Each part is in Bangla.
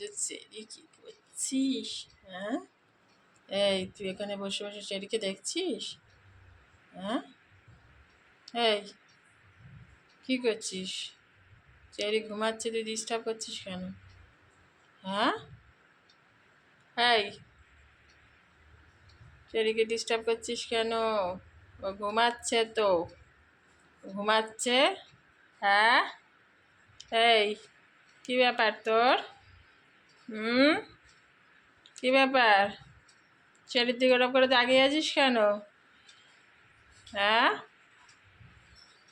মধ্যে চেরি কি করছিস? হ্যাঁ? এই, তুই এখানে বসে বসে চেরিকে দেখছিস? হ্যাঁ? এই, কি করছিস? চেরি ঘুমাচ্ছে, তুই ডিস্টার্ব করছিস কেন? হ্যাঁ? এই চেরিকে ডিস্টার্ব করছিস কেন? ও ঘুমাচ্ছে তো। ঘুমাচ্ছে? হ্যাঁ? এই, কি ব্যাপার তোর? হুম? কি ব্যাপার? ছেলের দিকে ওরকম করে তাকিয়ে আছিস কেন? হ্যাঁ?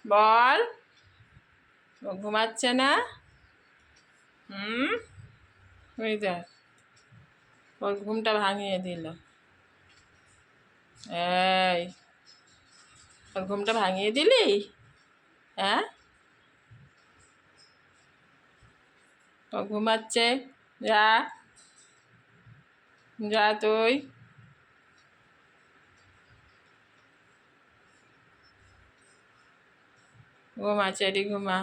বল। ও ঘুমাচ্ছে না? হুম? ওই দেখ। ওর ঘুমটা ভাঙিয়ে দিল। এই, ওর ঘুমটা ভাঙিয়ে দিলি? হ্যাঁ? ও ঘুমাচ্ছে। যা যা তুই ঘুমা চেরি ঘুমা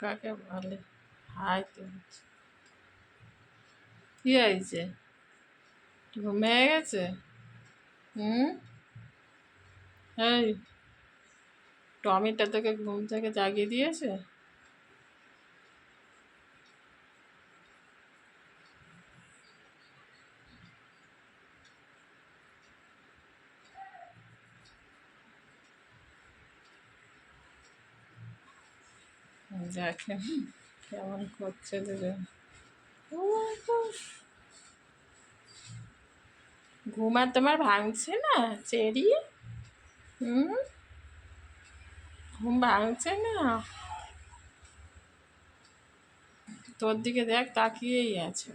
কাকে বলে? হাই তো কি হয়েছে? ঘুমিয়ে গেছে? হুম? এই টমিটা তোকে ঘুম থেকে জাগিয়ে দিয়েছে? দেখেন কেমন করছে দুজন। ঘুম তোমার ভাঙছে না, চেরি? হুম? ঘুম ভাঙছে না? তোর দিকে দেখ তাকিয়েই আছে।